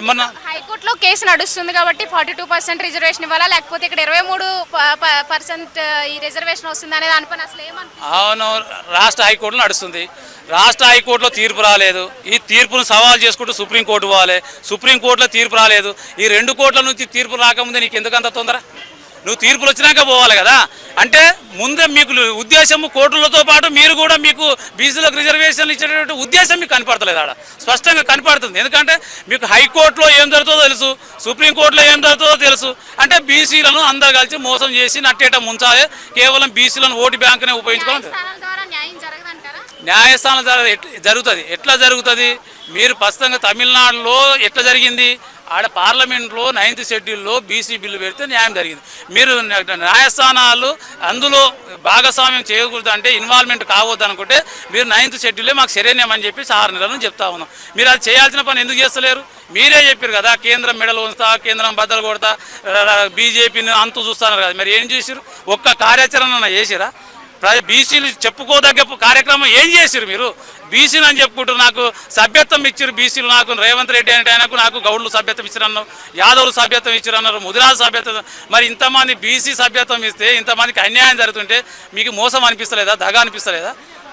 ఏమన్నా? హైకోర్టులో కేసు నడుస్తుంది కాబట్టి ఫార్టీ టూ పర్సెంట్ రిజర్వేషన్ ఇవ్వాలా? లేకపోతే ఇక్కడ ఇరవై మూడు పర్సెంట్ ఈ రిజర్వేషన్ వస్తుంది అనే దానిపైన అసలు ఏమనుకుంటున్నారు అవును రాష్ట్ర హైకోర్టులో నడుస్తుంది. రాష్ట్ర హైకోర్టులో తీర్పు రాలేదు. ఈ తీర్పును సవాల్ చేసుకుంటూ సుప్రీంకోర్టు పోవాలి. సుప్రీంకోర్టులో తీర్పు రాలేదు. ఈ రెండు కోట్ల నుంచి తీర్పు రాకముందే నీకు ఎందుకు అంత తొందర? నువ్వు తీర్పులు వచ్చినాక పోవాలి కదా? అంటే ముందే మీకు ఉద్దేశం కోర్టులతో పాటు మీరు కూడా మీకు బీసీలకు రిజర్వేషన్లు ఇచ్చేటటువంటి ఉద్దేశం మీకు కనపడతలేదు ఆడ. స్పష్టంగా కనపడుతుంది. ఎందుకంటే మీకు హైకోర్టులో ఏం జరుగుతుందో తెలుసు సుప్రీంకోర్టులో ఏం జరుగుతుందో తెలుసు. అంటే బీసీలను అందరు కలిసి మోసం చేసి నట్టేట ముంచాలి. కేవలం బీసీలను ఓటు బ్యాంకునే ఉపయోగించుకోవాలి. న్యాయస్థానం జరుగుతుంది. ఎట్లా జరుగుతుంది? మీరు ప్రస్తుతంగా తమిళనాడులో ఎట్లా జరిగింది? ఆడ పార్లమెంట్లో నైన్త్ షెడ్యూల్లో బీసీ బిల్లు పెడితే న్యాయం జరిగింది. మీరు న్యాయస్థానాలు అందులో భాగస్వామ్యం చేయకూడదు అంటే ఇన్వాల్వ్మెంట్ కావద్దు అనుకుంటే మీరు నైన్త్ షెడ్యూలే మాకు శరణ్యం అని చెప్పి ఆరు నెలలను చెప్తా ఉన్నాం. మీరు అది చేయాల్సిన పని ఎందుకు చేస్తలేరు? మీరే చెప్పారు కదా కేంద్రం మెడలు ఉంచుతా కేంద్రం బద్దలు కొడతా బీజేపీని అంతు చూస్తున్నారు కదా. మరి ఏం చేసిరు ఒక్క కార్యాచరణ చేసిరా బీసీలు చెప్పుకోదగ్గ కార్యక్రమం ఏం చేసిరు మీరు? బీసీలు అని చెప్పుకుంటారు నాకు సభ్యత్వం ఇచ్చారు బీసీలు నాకు రేవంత్ రెడ్డి అంటే ఆయనకు నాకు గౌడ్లు సభ్యత్వం ఇచ్చారన్నారు యాదవులు సభ్యత్వం ఇచ్చారు అన్నారు ముదిరాజు సభ్యత్వం. మరి ఇంతమంది బీసీ సభ్యత్వం ఇస్తే ఇంతమందికి అన్యాయం జరుగుతుంటే మీకు మోసం అనిపిస్తలేదా దగ అనిపిస్తలేదా?